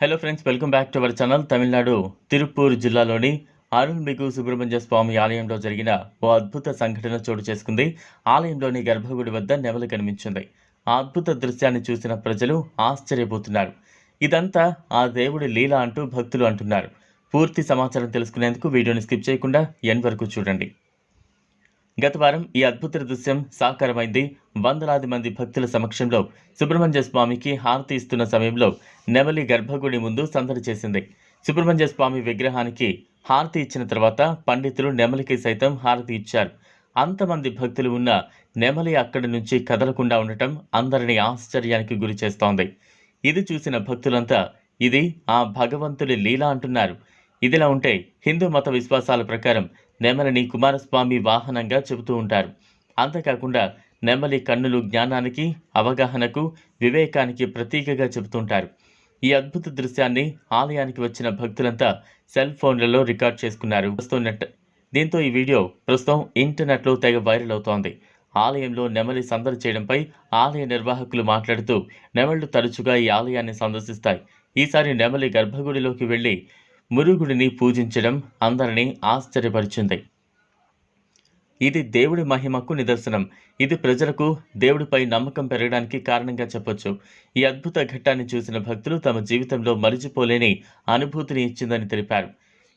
Hello friends welcome back to our channel Tamil Nadu Tiruppur జిల్లాలోని అరుణ్మిగు సుబ్రహ్మణ్య స్వామి ఆలయంలో జరిగిన ఓ అద్భుత సంఘటన చోటు చేసుకుంది. ఆలయంలోని గర్భగుడి వద్ద నెమలి కనిపించింది. ఆ అద్భుత దృశ్యాన్ని చూసిన ప్రజలు ఆశ్చర్యపోతున్నారు. ఇదంతా ఆ దేవుడి లీల అంటూ భక్తులు అంటున్నారు. పూర్తి సమాచారం తెలుసుకునేందుకు వీడియోని స్కిప్ చేయకుండా ఎన్ వరకు చూడండి. గత వారం ఈ అద్భుత దృశ్యం సాకారమైంది. వందలాది మంది భక్తుల సమక్షంలో సుబ్రహ్మణ్య స్వామికి హారతి ఇస్తున్న సమయంలో నెమలి గర్భగుడి ముందు సందడి చేసింది. సుబ్రహ్మణ్య స్వామి విగ్రహానికి హారతి ఇచ్చిన తర్వాత పండితులు నెమలికి సైతం హారతి ఇచ్చారు. అంతమంది భక్తులు ఉన్న నెమలి అక్కడి నుంచి కదలకుండా ఉండటం అందరినీ ఆశ్చర్యానికి గురి చేస్తోంది. ఇది చూసిన భక్తులంతా ఇది ఆ భగవంతుడి లీల అంటున్నారు. ఇదిలా ఉంటే హిందూ మత విశ్వాసాల ప్రకారం నెమలిని కుమారస్వామి వాహనంగా చెబుతూ ఉంటారు. అంతేకాకుండా నెమలి కన్నులు జ్ఞానానికి అవగాహనకు వివేకానికి ప్రతీకగా చెబుతుంటారు. ఈ అద్భుత దృశ్యాన్ని ఆలయానికి వచ్చిన భక్తులంతా సెల్ ఫోన్లలో రికార్డ్ చేసుకున్నారు. వస్తున్నట్టు దీంతో ఈ వీడియో ప్రస్తుతం ఇంటర్నెట్లో తెగ వైరల్ అవుతోంది. ఆలయంలో నెమలి సందడి చేయడంపై ఆలయ నిర్వాహకులు మాట్లాడుతూ నెమళ్ళు తరచుగా ఈ ఆలయాన్ని సందర్శిస్తాయి. ఈసారి నెమలి గర్భగుడిలోకి వెళ్ళి మురుగుడిని పూజించడం అందరినీ ఆశ్చర్యపరిచింది. ఇది దేవుడి మహిమకు నిదర్శనం. ఇది ప్రజలకు దేవుడిపై నమ్మకం పెరగడానికి కారణంగా చెప్పొచ్చు. ఈ అద్భుత ఘట్టాన్ని చూసిన భక్తులు తమ జీవితంలో మరిచిపోలేని అనుభూతిని ఇచ్చిందని తెలిపారు.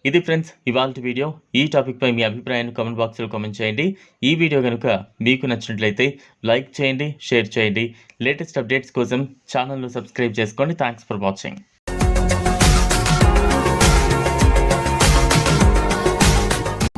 ఇది ఫ్రెండ్స్ ఇవాళ వీడియో. ఈ టాపిక్పై మీ అభిప్రాయాన్ని కామెంట్ బాక్స్లో కామెంట్ చేయండి. ఈ వీడియో కనుక మీకు నచ్చినట్లయితే లైక్ చేయండి షేర్ చేయండి. లేటెస్ట్ అప్డేట్స్ కోసం ఛానల్ను సబ్స్క్రైబ్ చేసుకోండి. Thanks for watching.